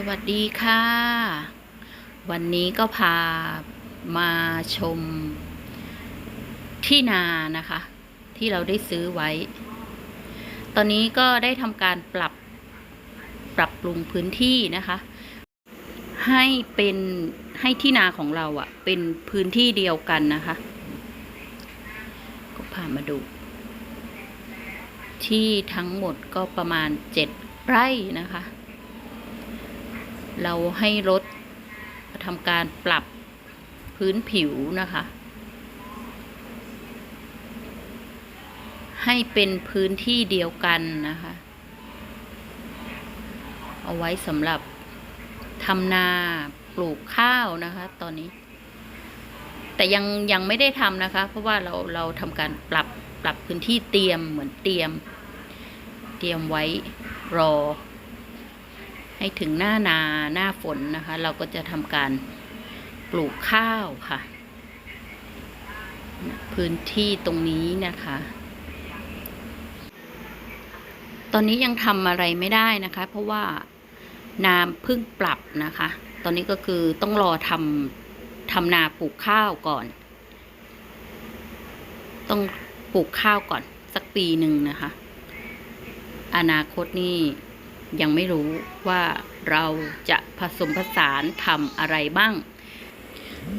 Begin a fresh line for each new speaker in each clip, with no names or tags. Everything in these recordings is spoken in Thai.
สวัสดีค่ะ วันนี้ก็พามาชมที่นานะคะ ที่เราได้ซื้อไว้ ตอนนี้ก็ได้ทำการปรับปรับปรุงพื้นที่นะคะ ให้เป็นให้ที่นาของเราอะ่ะ เป็นพื้นที่เดียวกันนะคะ ก็พามาดู ที่ทั้งหมดก็ประมาณเจ็ดไร่นะคะ เราให้รถทำการปรับพื้นผิวนะคะ ให้เป็นพื้นที่เดียวกันนะคะ เอาไว้สำหรับทำนาปลูกข้าวนะคะ ตอนนี้ แต่ยังยังไม่ได้ทำนะคะ เพราะว่าเราเราทำการปรับปรับพื้นที่เตรียมเหมือนเตรียม เตรียมไว้รอ ให้ถึงหน้านาหน้าฝนนะคะ เราก็จะทำการปลูกข้าวค่ะ พื้นที่ตรงนี้นะคะ ตอนนี้ยังทำอะไรไม่ได้นะคะ เพราะว่าน้ำเพิ่งปรับนะคะ ตอนนี้ก็คือต้องรอทำทำนาปลูกข้าวก่อน ต้องปลูกข้าวก่อนสักปีหนึ่งนะคะ อนาคตนี่ ยังไม่รู้ว่าเราจะผสมผสานทำอะไรบ้าง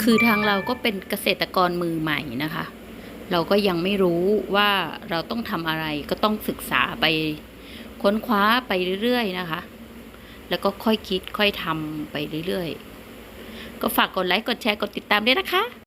คือทางเราก็เป็นเกษตรกรมือใหม่นะคะ เราก็ยังไม่รู้ว่าเราต้องทำอะไรก็ต้องศึกษาไปค้นคว้าไปเรื่อยๆนะคะ แล้วก็ค่อยคิดค่อยทำไปเรื่อยๆ ก็ฝากกดไลค์กดแชร์กดติดตามด้วยนะคะ